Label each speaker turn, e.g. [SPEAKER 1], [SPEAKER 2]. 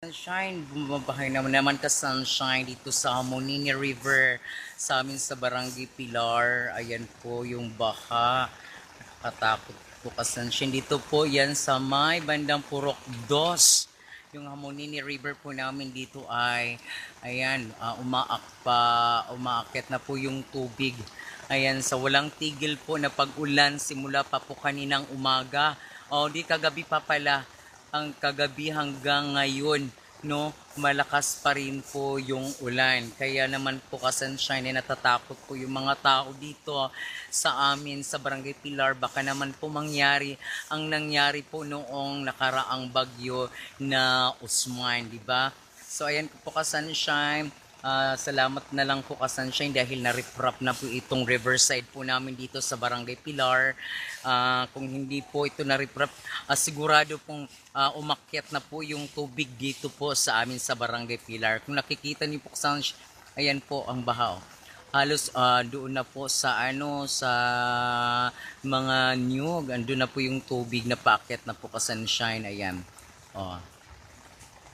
[SPEAKER 1] Sunshine, bumabahay naman naman ka sunshine dito sa Monini River sa amin sa Barangay Pilar. Ayan po yung baha. Nakatakot po ka sunshine. Dito po yan sa may bandang Purok Dos. Yung Hamonini River po namin dito ay ayan, uh, umaak pa, umaakit na po yung tubig. Ayan, sa walang tigil po na pag-ulan simula pa po kaninang umaga. O di kagabi pa pala ang kagabi hanggang ngayon, no, malakas pa rin po yung ulan. Kaya naman po kasunshine, eh, natatakot po yung mga tao dito sa amin sa Barangay Pilar. Baka naman po mangyari ang nangyari po noong nakaraang bagyo na Usman, di ba? So ayan po kasunshine. Ah, salamat na lang po kasunshine dahil na-reprop na po itong riverside po namin dito sa Barangay Pilar. Ah, kung hindi po ito na-reprop, ah, sigurado pong ah, umakyat na po yung tubig dito po sa amin sa Barangay Pilar. Kung nakikita niyo po kasunshine, ayan po ang baha. oh. Halos ah, doon na po sa ano sa mga niyog, andun na po yung tubig na paakyat na po kasunshine. Ayan. Oh.